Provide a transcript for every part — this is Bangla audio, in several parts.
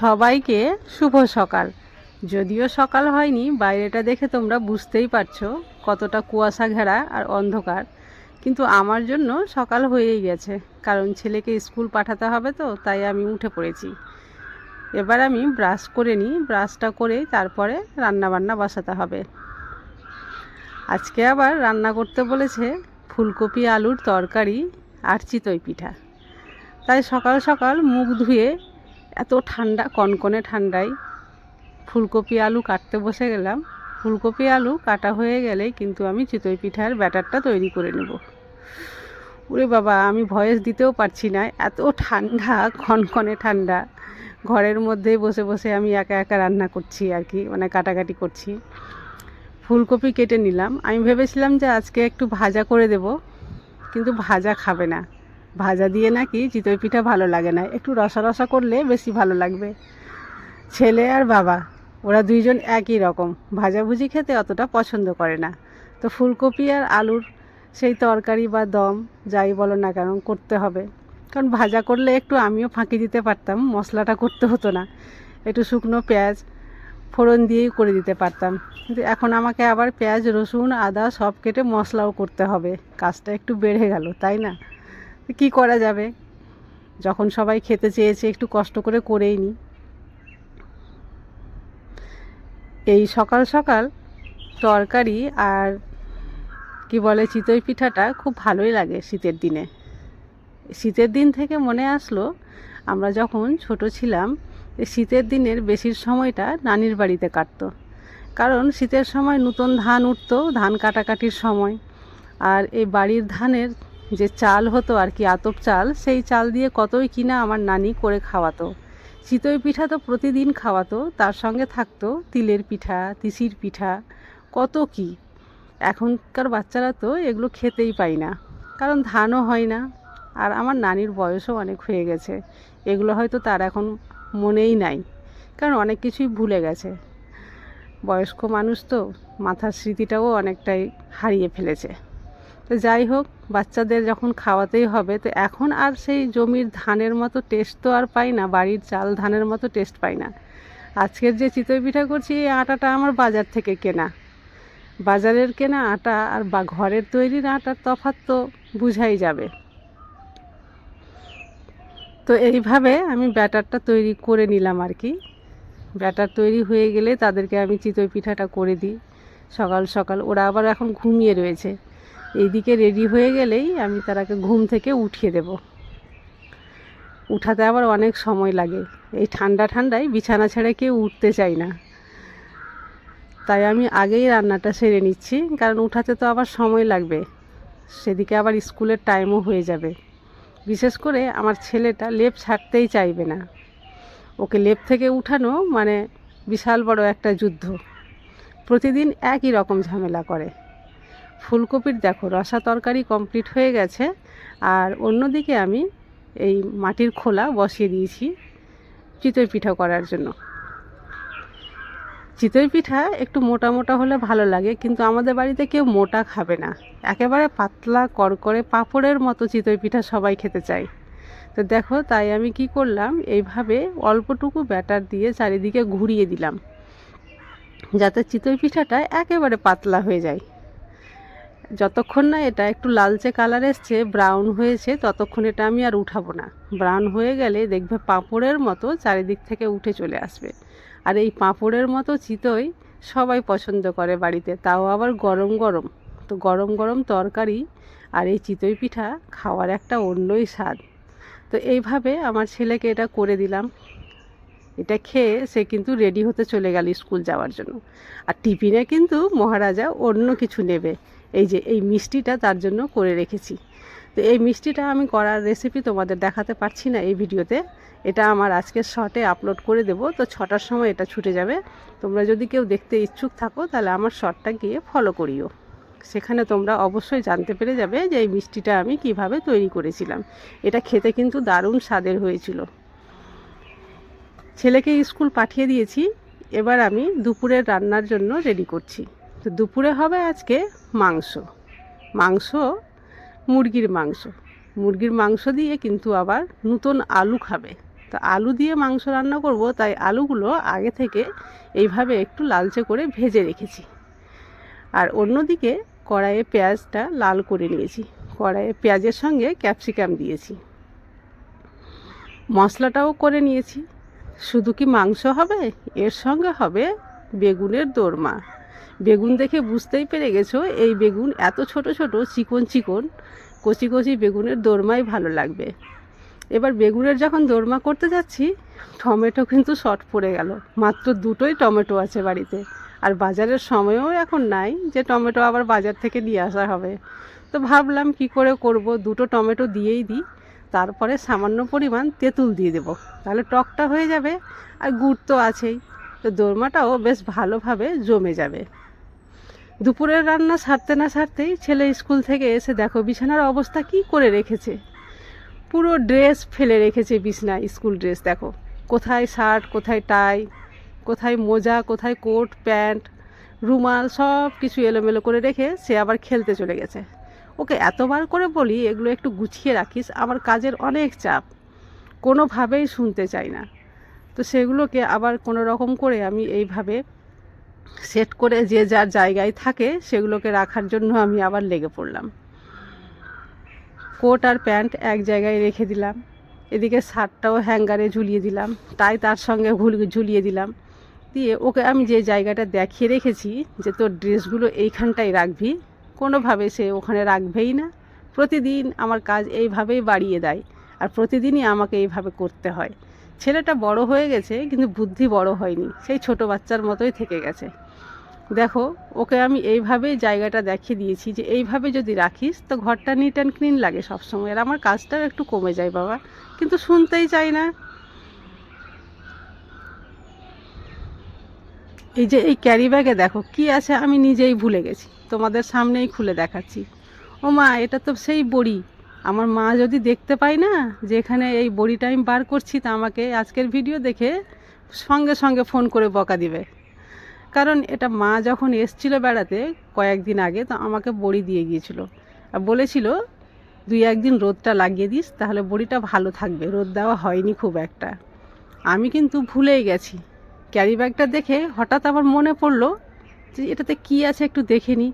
সবাইকে শুভ সকাল। যদিও সকাল হয়নি, বাইরেটা দেখে তোমরা বুঝতেই পারছ কতটা কুয়াশা ঘেরা আর অন্ধকার। কিন্তু আমার জন্য সকাল হয়েই গেছে, কারণ ছেলেকে স্কুল পাঠাতে হবে তো, তাই আমি উঠে পড়েছি। এবার আমি ব্রাশ করে নিই, ব্রাশটা করেই তারপরে রান্না বান্না বসাতে হবে। আজকে আবার রান্না করতে বলেছে ফুলকপি, আলুর তরকারি, আর চিতই পিঠা। তাই সকাল সকাল মুখ ধুয়ে এত ঠান্ডা, কনকনে ঠান্ডায় ফুলকপি আলু কাটতে বসে গেলাম। ফুলকপি আলু কাটা হয়ে গেলেই কিন্তু আমি চিতই পিঠার ব্যাটারটা তৈরি করে নেব। ওরে বাবা, আমি ভয়েস দিতেও পারছি না, এত ঠান্ডা, কনকনে ঠান্ডা। ঘরের মধ্যেই বসে বসে আমি একা একা রান্না করছি আর কি মানে কাটাকাটি করছি। ফুলকপি কেটে নিলাম। আমি ভেবেছিলাম যে আজকে একটু ভাজা করে দেব, কিন্তু ভাজা খাবে না। ভাজা দিয়ে নাকি চিতই পিঠা ভালো লাগে না। একটু রসা রসা করলে বেশি ভালো লাগবে। ছেলে আর বাবা, ওরা দুইজন একই রকম। ভাজাভুজি খেতে অতটা পছন্দ করে না। তো ফুলকপি আর আলুর সেই তরকারি বা দম, যাই বলো না কেন, করতে হবে। কারণ ভাজা করলে একটু আমিও ফাঁকি দিতে পারতাম, মশলাটা করতে হতো না। একটু শুকনো পেঁয়াজ ফোড়ন দিয়েই করে দিতে পারতাম। কিন্তু এখন আমাকে আবার পেঁয়াজ, রসুন, আদা সব কেটে মশলাও করতে হবে। কাজটা একটু বেড়ে গেল, তাই না? কি করা যাবে? যখন সবাই খেতে চেয়েছে, একটু কষ্ট করে করেই নিই এই সকাল সকাল তরকারি আর কি বলে, চিতই পিঠাটা খুব ভালোই লাগে শীতের দিনে। শীতের দিন থেকে মনে আসলো, আমরা যখন ছোট ছিলাম, শীতের দিনের বেশির সময়টা নানির বাড়িতে কাটতো। কারণ শীতের সময় নতুন ধান উঠতো, ধান কাটাকাটির সময়। আর এই বাড়ির ধানের যে চাল হতো আর কি, আতপ চাল, সেই চাল দিয়ে কতই কিনা আমার নানি করে খাওয়াতো। চিতই পিঠা তো প্রতিদিন খাওয়াতো, তার সঙ্গে থাকতো তিলের পিঠা, তিসির পিঠা, কত কি। এখনকার বাচ্চারা তো এগুলো খেতেই পায় না, কারণ ধানও হয় না। আর আমার নানির বয়সও অনেক হয়ে গেছে, এগুলো হয়তো তার এখন মনেই নাই, কারণ অনেক কিছুই ভুলে গেছে। বয়স্ক মানুষ তো মাথার স্মৃতিটাও অনেকটাই হারিয়ে ফেলেছে। তো যাই হোক, বাচ্চাদের যখন খাওয়াতেই হবে, তো এখন আর সেই জমির ধানের মতো টেস্ট তো আর পাই না, বাড়ির চাল ধানের মতো টেস্ট পাই না। আজকের যে চিতই পিঠা করছি, এই আটাটা আমার বাজার থেকে কেনা। বাজারের কেনা আটা আর বা ঘরের তৈরির আটার তফাৎ তো বুঝাই যাবে। তো এইভাবে আমি ব্যাটারটা তৈরি করে নিলাম আর কি। ব্যাটার তৈরি হয়ে গেলে তাদেরকে আমি চিতই পিঠাটা করে দিই। সকাল সকাল ওরা আবার এখন ঘুমিয়ে রয়েছে। এইদিকে রেডি হয়ে গেলেই আমি তারাকে ঘুম থেকে উঠিয়ে দেব। উঠাতে আবার অনেক সময় লাগে। এই ঠান্ডা ঠান্ডায় বিছানা ছেড়ে কেউ উঠতে চাই না। তাই আমি আগেই রান্নাটা সেরে নিচ্ছি, কারণ উঠাতে তো আবার সময় লাগবে। সেদিকে আবার স্কুলের টাইমও হয়ে যাবে। বিশেষ করে আমার ছেলেটা লেপ ছাড়তেই চাইবে না। ওকে লেপ থেকে উঠানো মানে বিশাল বড় একটা যুদ্ধ। প্রতিদিন একই রকম ঝামেলা করে। ফুলকপির দেখো, রসা তরকারি কমপ্লিট হয়ে গেছে। আর অন্যদিকে আমি এই মাটির খোলা বসিয়ে দিয়েছি চিতই পিঠা করার জন্য। চিতই পিঠা একটু মোটা মোটা হলে ভালো লাগে, কিন্তু আমাদের বাড়িতে কেউ মোটা খাবে না। একেবারে পাতলা করকরে পাঁপড়ের মতো চিতই পিঠা সবাই খেতে চায়। তো দেখো, তাই আমি কি করলাম, এইভাবে অল্পটুকু ব্যাটার দিয়ে চারিদিকে ঘুরিয়ে দিলাম, যাতে চিতই পিঠাটা একেবারে পাতলা হয়ে যায়। যতক্ষণ না এটা একটু লালচে কালার এসছে ব্রাউন হয়েছে, ততক্ষণ এটা আমি আর উঠাবো না। ব্রাউন হয়ে গেলে দেখবে পাঁপড়ের মতো চারিদিক থেকে উঠে চলে আসবে। আর এই পাঁপড়ের মতো চিতই সবাই পছন্দ করে বাড়িতে, তাও আবার গরম গরম। তো গরম গরম তরকারি আর এই চিতই পিঠা খাওয়ার একটা অন্যই স্বাদ। তো এইভাবে আমার ছেলেকে এটা করে দিলাম। এটা খেয়ে সে কিন্তু রেডি হতে চলে গেল স্কুল যাওয়ার জন্য। আর টিফিনে কিন্তু মহারাজা অন্য কিছু নেবে। এই যে, এই মিষ্টিটা তার জন্য করে রেখেছি। তো এই মিষ্টিটা আমি করার রেসিপি তোমাদের দেখাতে পারছি না এই ভিডিওতে। এটা আমার আজকের শর্টে আপলোড করে দেব। তো ছটার সময় এটা ছুটে যাবে। তোমরা যদি কেউ দেখতে ইচ্ছুক থাকো, তাহলে আমার শর্টটা গিয়ে ফলো করিও। সেখানে তোমরা অবশ্যই জানতে পেরে যাবে যে এই মিষ্টিটা আমি কীভাবে তৈরি করেছিলাম। এটা খেতে কিন্তু দারুণ স্বাদের হয়েছিল। ছেলেকে স্কুল পাঠিয়ে দিয়েছি। এবার আমি দুপুরের রান্নার জন্য রেডি করছি। তো দুপুরে হবে আজকে মাংস। মাংস, মুরগির মাংস। মুরগির মাংস দিয়ে কিন্তু আবার নতুন আলু খাবে। তো আলু দিয়ে মাংস রান্না করব, তাই আলুগুলো আগে থেকে এইভাবে একটু লালচে করে ভেজে রেখেছি। আর অন্যদিকে কড়াইয়ে পেঁয়াজটা লাল করে নিয়েছি। কড়াইয়ে পেঁয়াজের সঙ্গে ক্যাপসিকাম দিয়েছি। মশলাটাও করে নিয়েছি। শুধু কি মাংস হবে? এর সঙ্গে হবে বেগুনের দোরমা। বেগুন দেখে বুঝতেই পেরে গেছো, এই বেগুন এত ছোট ছোট, চিকন চিকন, কচি কচি বেগুনের দোরমাই ভালো লাগবে। এবার বেগুনের যখন দোরমা করতে যাচ্ছি, টমেটো কিন্তু শর্ট পড়ে গেল। মাত্র দুটোই টমেটো আছে বাড়িতে। আর বাজারের সময়ও এখন নাই যে টমেটো আবার বাজার থেকে নিয়ে আসা হবে। তো ভাবলাম কি করে করব, দুটো টমেটো দিয়েই দিই। তারপরে সামান্য পরিমাণ তেঁতুল দিয়ে দেবো। তাহলে টকটা হয়ে যাবে আর গুড় তো আছেই। তো দোরমাটাও বেশ ভালোভাবে জমে যাবে। দুপুরের রান্না সারতে না সারতেই ছেলে স্কুল থেকে এসে দেখো বিছানার অবস্থা কি করে রেখেছে। পুরো ড্রেস ফেলে রেখেছে বিছনায় স্কুল ড্রেস, দেখো। কোথায় শার্ট, কোথায় টাই, কোথায় মোজা, কোথায় কোট, প্যান্ট, রুমাল, সব কিছু এলোমেলো করে রেখে সে আবার খেলতে চলে গেছে। ওকে এতবার করে বলি, এগুলো একটু গুছিয়ে রাখিস, আমার কাজের অনেক চাপ। কোনোভাবেই শুনতে চাই না। তো সেগুলোকে আবার কোনো রকম করে আমি এইভাবে সেট করে যে যার জায়গায় থাকে সেগুলোকে রাখার জন্য আমি আবার লেগে পড়লাম। কোট আর প্যান্ট এক জায়গায় রেখে দিলাম। এদিকে শার্টটাও হ্যাঙ্গারে ঝুলিয়ে দিলাম। তাই তার সঙ্গে ঝুলিয়ে দিলাম। দিয়ে ওকে আমি যে জায়গাটা দেখিয়ে রেখেছি যে তোর ড্রেসগুলো এইখানটায় রাখবি, কোনোভাবে সে ওখানে রাখবেই না। প্রতিদিন আমার কাজ এইভাবেই বাড়িয়ে দেয় আর প্রতিদিনই আমাকে এইভাবে করতে হয়। ছেলেটা বড় হয়ে গেছে, কিন্তু বুদ্ধি বড় হয়নি। সেই ছোট বাচ্চার মতোই থেকে গেছে। দেখো, ওকে আমি এইভাবেই জায়গাটা দেখিয়ে দিয়েছি যে এইভাবে যদি রাখিস, তো ঘরটা নিট অ্যান্ড ক্লিন লাগে সবসময়। আর আমার কাজটাও একটু কমে যায় বাবা, কিন্তু শুনতেই চাই না। এই যে এই ক্যারি ব্যাগে দেখো, কি আছে আমি নিজেই ভুলে গেছি। তোমাদের সামনেই খুলে দেখাচ্ছি। ও মা এটা তো সেই বড়ি। আমার মা যদি দেখতে পায় না যে এখানে এই বড়িটা আমি বার করছি, তা আমাকে আজকের ভিডিও দেখে সঙ্গে সঙ্গে ফোন করে বকা দিবে। কারণ এটা মা যখন এসছিল বেড়াতে কয়েকদিন আগে, তো আমাকে বড়ি দিয়ে গিয়েছিল। আর বলেছিল দুই একদিন রোদটা লাগিয়ে দিস, তাহলে বড়িটা ভালো থাকবে। রোদ দেওয়া হয়নি খুব একটা। আমি কিন্তু ভুলেই গেছি। ক্যারি ব্যাগটা দেখে হঠাৎ আমার মনে পড়ল যে এটাতে কি আছে একটু দেখে নিই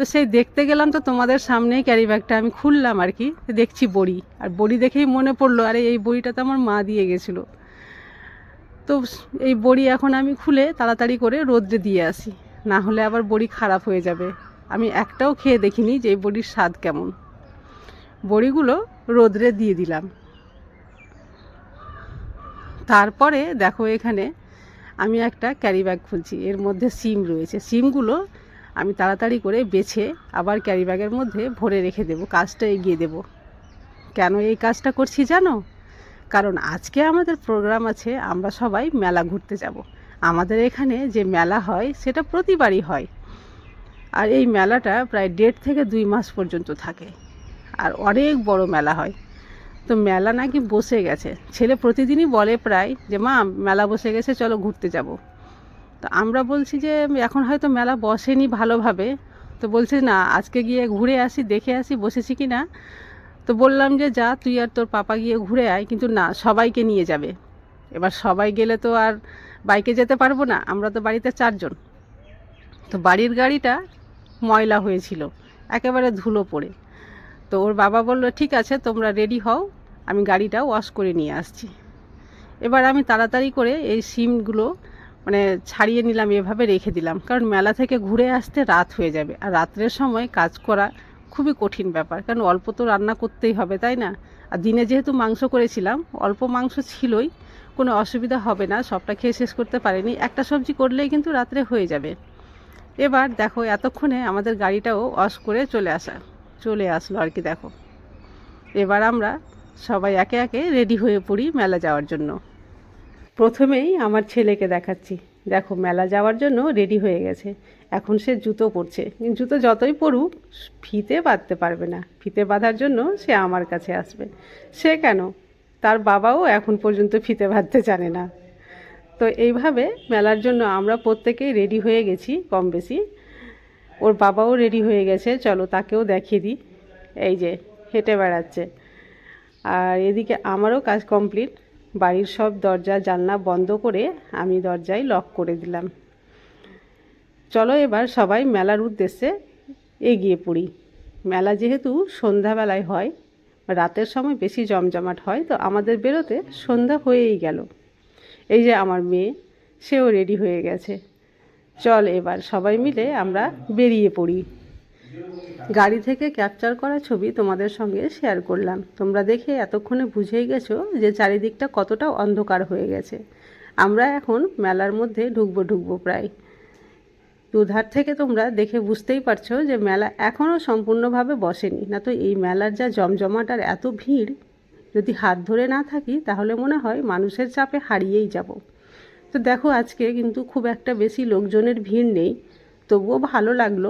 তো সেই দেখতে গেলাম তো তোমাদের সামনেই ক্যারি ব্যাগটা আমি খুললাম আর কি, দেখছি বড়ি, আর বড়ি দেখেই মনে পড়ল, আরে এই বড়িটা তো আমার মা দিয়ে গেছিল। তো এই বড়ি এখন আমি খুলে তাড়াতাড়ি করে রোদ্রে দিয়ে আসি, না হলে আবার বড়ি খারাপ হয়ে যাবে। আমি একটাও খেয়ে দেখিনি যে এই বড়ির স্বাদ কেমন। বড়িগুলো রোদ্রে দিয়ে দিলাম। তারপরে দেখো এখানে আমি একটা ক্যারি ব্যাগ খুলছি, এর মধ্যে সিম রয়েছে। সিমগুলো আমি তাড়াতাড়ি করে বেছে আবার ক্যারি ব্যাগের মধ্যে ভরে রেখে দেবো, কাজটা এগিয়ে দেব। কেন এই কাজটা করছি জানো? কারণ আজকে আমাদের প্রোগ্রাম আছে, আমরা সবাই মেলা ঘুরতে যাব। আমাদের এখানে যে মেলা হয়, সেটা প্রতিবারই হয়। আর এই মেলাটা প্রায় দেড় থেকে দুই মাস পর্যন্ত থাকে। আর অনেক বড় মেলা হয়। তো মেলা নাকি বসে গেছে। ছেলে প্রতিদিনই বলে প্রায় যে, মা, মেলা বসে গেছে, চলো ঘুরতে যাব। তো আমরা বলছি যে, এখন হয়তো মেলা বসেনি ভালোভাবে। তো বলছে, না, আজকে গিয়ে ঘুরে আসি, দেখে আসি, বসেছি কি না? তো বললাম যে, যা, তুই আর তোর পাপা গিয়ে ঘুরে আয়। কিন্তু না, সবাইকে নিয়ে যাবে। এবার সবাই গেলে তো আর বাইকে যেতে পারব না, আমরা তো বাড়িতে চারজন। তো বাড়ির গাড়িটা ময়লা হয়েছিল, একেবারে ধুলো পড়ে। তো ওর বাবা বলল, ঠিক আছে, তোমরা রেডি হও, আমি গাড়িটা ওয়াশ করে নিয়ে আসছি। এবার আমি তাড়াতাড়ি করে এই সিমগুলো মানে ছাড়িয়ে নিলাম, এভাবে রেখে দিলাম। কারণ মেলা থেকে ঘুরে আসতে রাত হয়ে যাবে। আর রাত্রের সময় কাজ করা খুবই কঠিন ব্যাপার। কারণ অল্প তো রান্না করতেই হবে, তাই না? আর দিনে যেহেতু মাংস করেছিলাম, অল্প মাংস ছিলই, কোনো অসুবিধা হবে না, সবটা খেয়ে শেষ করতে পারিনি। একটা সবজি করলেই কিন্তু রাত্রে হয়ে যাবে। এবার দেখো, এতক্ষণে আমাদের গাড়িটাও ওয়াশ করে চলে আসা, চলে আসলো আর কি, দেখো। এবার আমরা সবাই একে একে রেডি হয়ে পড়ি মেলা যাওয়ার জন্য। প্রথমেই আমার ছেলেকে দেখাচ্ছি। দেখো, মেলা যাওয়ার জন্য রেডি হয়ে গেছে। এখন সে জুতো পরছে। জুতো যতই পরুক, ফিতে বাঁধতে পারবে না। ফিতে বাঁধার জন্য সে আমার কাছে আসবে। সে কেন? তার বাবাও এখন পর্যন্ত ফিতে বাঁধতে জানে না। তো এইভাবে মেলার জন্য আমরা প্রত্যেকেই রেডি হয়ে গেছি কম বেশি। ওর বাবাও রেডি হয়ে গেছে। চলো তাকেও দেখিয়ে দিই। এই যে, হেঁটে বেড়াচ্ছে। আর এদিকে আমারও কাজ কমপ্লিট বাড়ির সব দরজা, জানলা বন্ধ করে আমি দরজায় লক করে দিলাম। চলো এবার সবাই মেলার উদ্দেশ্যে এগিয়ে পড়ি। মেলা যেহেতু সন্ধ্যাবেলায় হয়, রাতের সময় বেশি জমজমাট হয়, তো আমাদের বেরোতে সন্ধ্যা হয়েই গেল। এই যে আমার মেয়ে, সেও রেডি হয়ে গেছে। চল এবার সবাই মিলে আমরা বেরিয়ে পড়ি। গাড়ি থেকে ক্যাপচার করা ছবি তোমাদের সঙ্গে শেয়ার করলাম। তোমরা দেখে এতক্ষণে বুঝেই গেছো যে চারিদিকটা কতটা অন্ধকার হয়ে গেছে। আমরা এখন মেলার মধ্যে ঢুকবো ঢুকবো প্রায়। দুধার থেকে তোমরা দেখে বুঝতেই পারছ যে মেলা এখনও সম্পূর্ণভাবে বসেনি। না তো এই মেলার যা জমজমাট আর এত ভিড়, যদি হাত ধরে না থাকি তাহলে মনে হয় মানুষের চাপে হারিয়েই যাব। তো দেখো আজকে কিন্তু খুব একটা বেশি লোকজনের ভিড় নেই, তবুও ভালো লাগল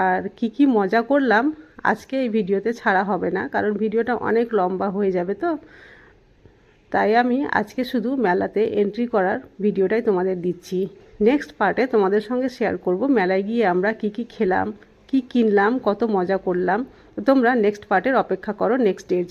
আর কি কি মজা করলাম, আজকে এই ভিডিওতে ছাড়া হবে না, কারণ ভিডিওটা অনেক লম্বা হয়ে যাবে তো। তাই আমি আজকে শুধু মেলাতে এন্ট্রি করার ভিডিওটাই তোমাদের দিচ্ছি। নেক্সট পার্টে তোমাদের সঙ্গে শেয়ার করব, মেলায় গিয়ে আমরা কি কি খেলাম, কি কিনলাম, কত মজা করলাম। তোমরা নেক্সট পার্টের অপেক্ষা করো নেক্সট ডের